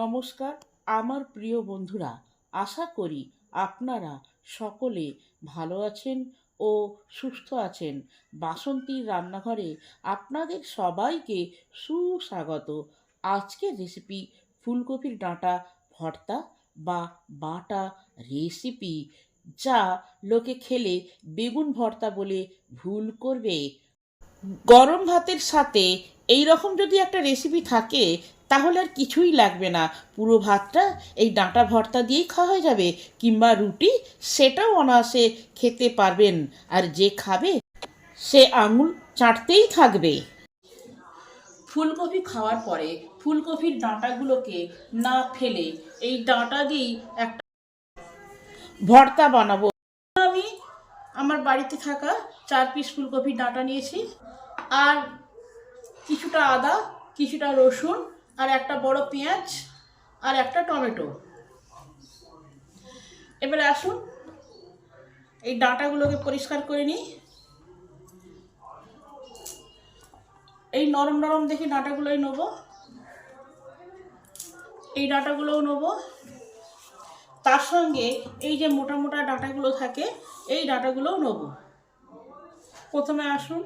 নমস্কার, আমার প্রিয় বন্ধুরা, আশা করি আপনারা সকলে ভালো আছেন ও সুস্থ আছেন। বাসন্তীর রান্নাঘরে আপনাদের সবাইকে সুস্বাগত। আজকের রেসিপি ফুলকপির ডাঁটা, ভর্তা বা বাটা রেসিপি যা লোকে খেলে বেগুন ভর্তা বলে ভুল করবে। গরম ভাতের সাথে এই রকম যদি একটা রেসিপি থাকে তাহলে আর কিছুই লাগবে না। পুরো ভাতটা এই ডাঁটা ভর্তা দিয়েই খাওয়া হয়ে যাবে কিংবা রুটি সেটাও অনায়াসে খেতে পারবেন। আর যে খাবে সে আঙুল চাটতেই থাকবে। ফুলকপি খাওয়ার পরে ফুলকপির ডাঁটাগুলোকে না ফেলে এই ডাঁটা দিয়েই একটা ভর্তা বানাবো। আমি আমার বাড়িতে থাকা চার পিস ফুলকপির ডাঁটা নিয়েছি। আর কিছুটা আদা কিছুটা রসুন আর একটা বড় পেঁয়াজ আর একটা টমেটো। এবারে আসুন, এই ডাঁটাগুলোকে পরিষ্কার করে নিই। এই নরম নরম দেখে ডাঁটাগুলোই নেব। এই ডাঁটাগুলোও নেব। তার সঙ্গে এই যে মোটা মোটা ডাঁটাগুলো থাকে, এই ডাঁটাগুলোও নেব। প্রথমে আসুন,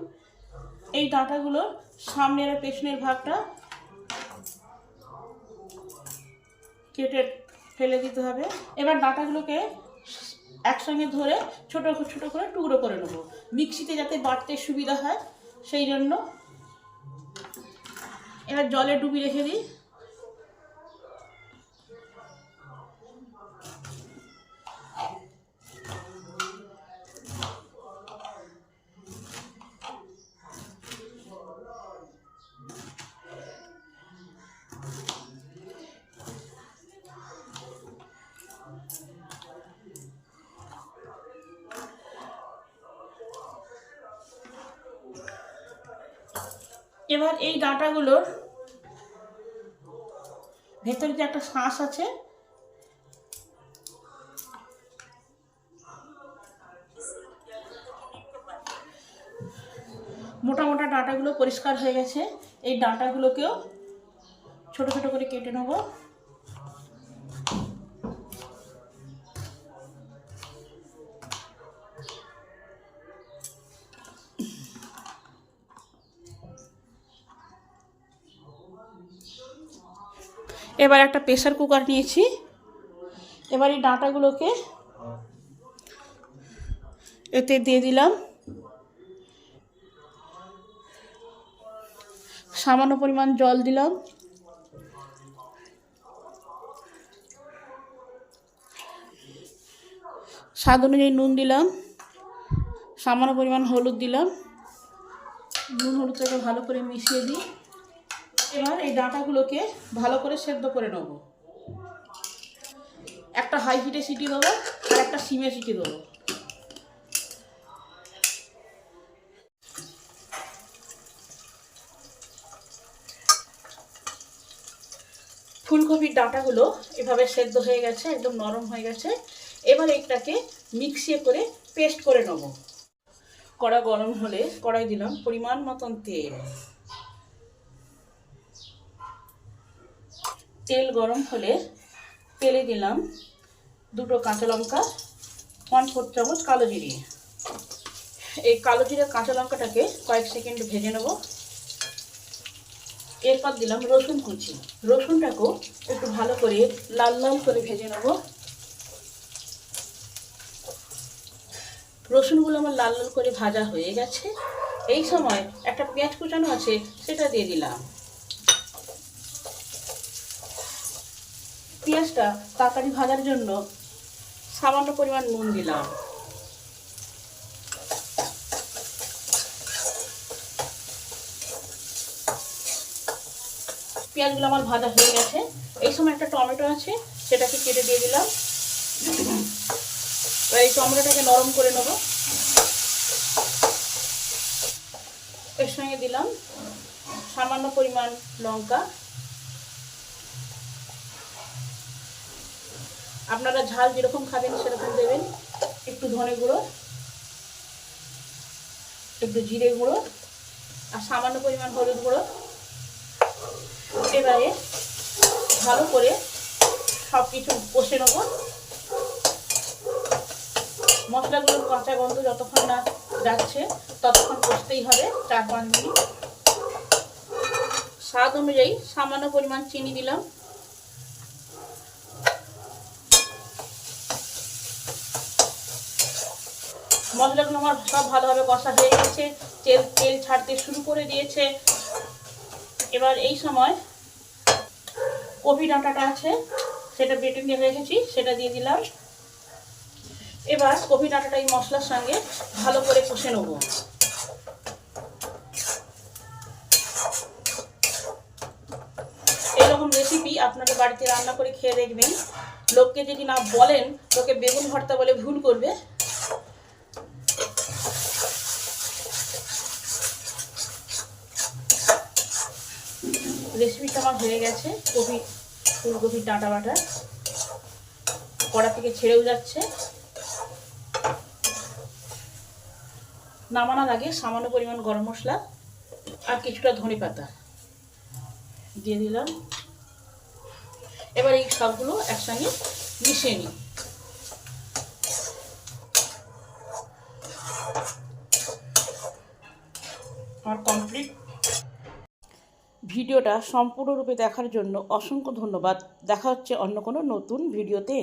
এই ডাঁটাগুলো সামনের পেছনের ভাগটা কেটে ফেলে দিতে হবে। এবার ডাঁটাগুলোকে একসঙ্গে ধরে ছোট ছোট করে টুকরো করে নেব। মিক্সিতে যাতে বাটতে সুবিধা হয়, সেই জন্য। এবার জলে ডুবি রেখে দিই। এবার এই ডাঁটাগুলোর ভেতরে যে একটা শ্বাস আছে, মোটা মোটা ডাঁটাগুলো পরিষ্কার হয়ে গেছে। এই ডাঁটাগুলোকেও ছোট ছোট করে কেটে নেব। এবার একটা প্রেশার কুকার নিয়েছি। এবার এই ডাঁটাগুলোকে এতে দিয়ে দিলাম। সামান্য পরিমাণ জল দিলাম। স্বাদ অনুযায়ী নুন দিলাম। সামান্য পরিমাণ হলুদ দিলাম। নুন হলুদটাকে ভালো করে মিশিয়ে দিই। এবার এই ডাঁটাগুলোকে ভালো করে সেদ্ধ করে নেব। একটা হাই হিটে সিটি দেবো আর একটা সিমে সিটি দেবো। ফুলকপির ডাঁটাগুলো এভাবে সেদ্ধ হয়ে গেছে, একদম নরম হয়ে গেছে। এবার এইটাকে মিক্সিয়ে করে পেস্ট করে নেব। কড়া গরম হলে কড়াই দিলাম পরিমাণ মতন তেল। তেল গরম হলে তেলে দিলাম দুটো কাঁচা লঙ্কা ওয়ান ফোর চামচ কালো জিরে। এই কালো জিরে, কাঁচা লঙ্কাটাকে কয়েক সেকেন্ড ভেজে নেব। এরপর দিলাম রসুন কুচি। রসুনটাকেও একটু ভালো করে লাল লাল করে ভেজে নেব। রসুনগুলো আমার লাল লাল করে ভাজা হয়ে গেছে। এই সময় একটা পেঁয়াজ কুচানো আছে, সেটা দিয়ে দিলাম। পেঁয়াজটা তাড়াতাড়ি ভাজার জন্য সামান্য পরিমাণ নুন দিলাম। পেঁয়াজগুলো আমার ভাজা হয়ে গেছে। এই সময় একটা টমেটো আছে, সেটাকে কেটে দিয়ে দিলাম। এবার এই টমেটোটাকে নরম করে নেব। এর সঙ্গে দিলাম সামান্য পরিমাণ লঙ্কা। আপনারা ঝাল যেরকম খাবেন, সেরকম দেবেন। একটু ধনে গুঁড়ো, একটু জিরে গুঁড়ো, আর সামান্য পরিমাণ হলুদ গুঁড়ো। এবারে ভালো করে সব কিছু কষে নেব। মশলাগুলোর কাঁচা গন্ধ যতক্ষণ না যাচ্ছে, ততক্ষণ কষতেই হবে চার পাঁচ মিনিট। স্বাদ অনুযায়ী সামান্য পরিমাণ চিনি দিলাম। মশলাগুলো আমার সব ভালোভাবে কষা হয়ে গেছে, তেল তেল ছাড়তে শুরু করে দিয়েছে। এবার এই সময় কপি ডাঁটাটা আছে, সেটা বেটে নিয়ে রেখেছি, সেটা দিয়ে দিলাম। এবার কপি ডাঁটাটা এই মশলার সঙ্গে ভালো করে কষে নেব। এরকম রেসিপি আপনাদের বাড়িতে রান্না করে খেয়ে দেখবেন। লোককে যদি না বলেন, লোকে বেগুন ভর্তা বলে ভুল করবে। রেসিপিটা আমার হয়ে গেছে, কপি, ফুলকপির ডাঁটা বাটা। কড়া থেকে ছেড়েও যাচ্ছে। নামানোর আগে সামান্য পরিমাণ গরম মশলা আর কিছুটা ধনে পাতা দিয়ে দিলাম। এবার এই সবগুলো একসঙ্গে মিশিয়ে নিই। আমার কমপ্লিট ভিডিওটা সম্পূর্ণরূপে দেখার জন্য অসংখ্য ধন্যবাদ। দেখা হচ্ছে অন্য কোনো নতুন ভিডিওতে।